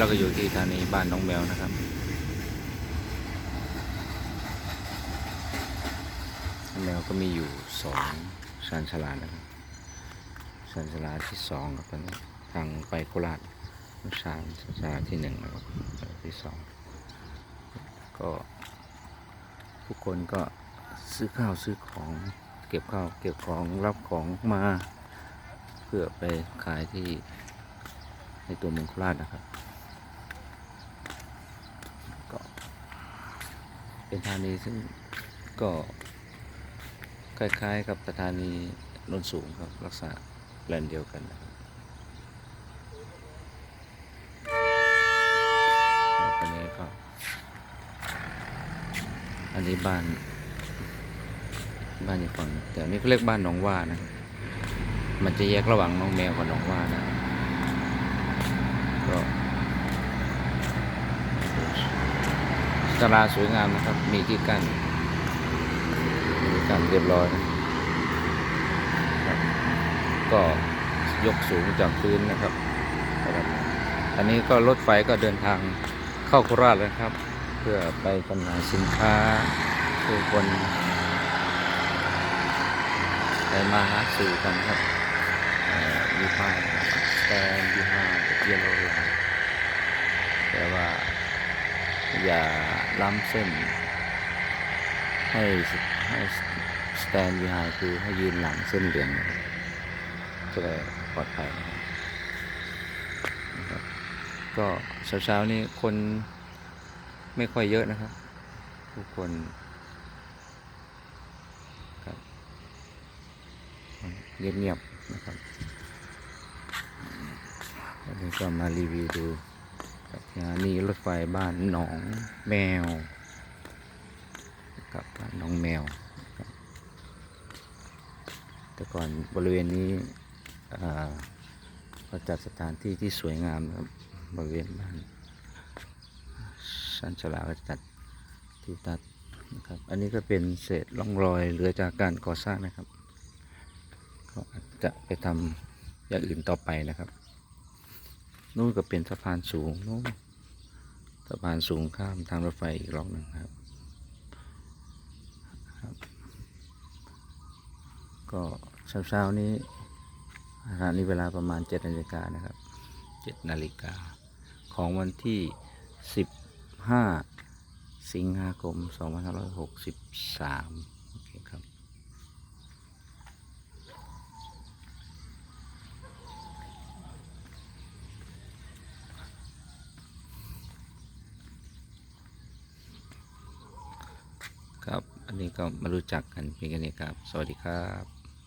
ี้เราก็อยู่ที่สถานีบ้านน้องแมวนะครับ แมวก็มีอยู่สองชานชาลานะครับชานชาลาที่สองครับตอนนี้ทางไปโคราชชานชาลาที่หนึ่งนะครับที่สองก็ทุกคนก็ซื้อข้าวซื้อของเก็บข้าวเก็บของรับของมาเพื่อไปขายที่ในตัวเมืองโคราชนะครับ ก็ เป็นสถานีซึ่งก็คล้ายๆกับสถานีนนสูงครับลักษณะแบรนด์เดียวกันนะครับแล้วอันนี้ก็ อันนี้บ้าน บ้านอีกฝั่งแต่นนี้เขาเรียกบ้านหนองว่านะ มันจะแยกระหว่างน้องแมวกับน้องว่านะ ก็ ศาลาสวยงามนะครับ มีที่กั้นมีกั้นเรียบร้อยนะครับ ก็ยกสูงจากพื้นนะครับ อันนี้ก็รถไฟก็เดินทางเข้าโคราชแล้วครับ เพื่อไปจำหน่ายสินค้าผู้คนไปมาหาสู่กันครับ uh, you find stand behind the yellow line แต่ว่า อย่าล้ำเส้น ให้ให้ stand by คือให้ยืนหลังเส้นเหลืองนจะได้ปลอดภัยนะครับก็เช้าๆนี้คนไม่ค่อยเยอะนะครับทุกคนครับเงียบๆนะครับวันนี้ก็มารีวิวดู กับงานนี้รถไฟบ้านหนองแมวกับบ้านหน้องแมว แต่ก่อนบริเวณนี้อ่าก็จัดสถานที่ที่สวยงามครับบริเวณบ้านชันชลาก็จัดที่ตัดนะครับ อันนี้ก็เป็นเศษร่องรอยเหลือจากการก่อสร้างนะครับ ก็จจะไปทำอย่างอื่นต่อไปนะครับ นู่นก็เป็นสะพานสูงนู่นสะพานสูงข้ามทางรถไฟอีกรอบหนึ่งครับครับ ก็เช้าๆนี้ขณะนี้เวลาประมาณเจ็ดนาฬิกานะครับเจ็ดนาฬิกาของวันที่สิบห้าสิงหาคมสองพันห้าร้อยหกสิบสามโอเคครับ ครับ อันนี้ก็มารู้จักกันเพียงแค่นี้ครับ สวัสดีครับ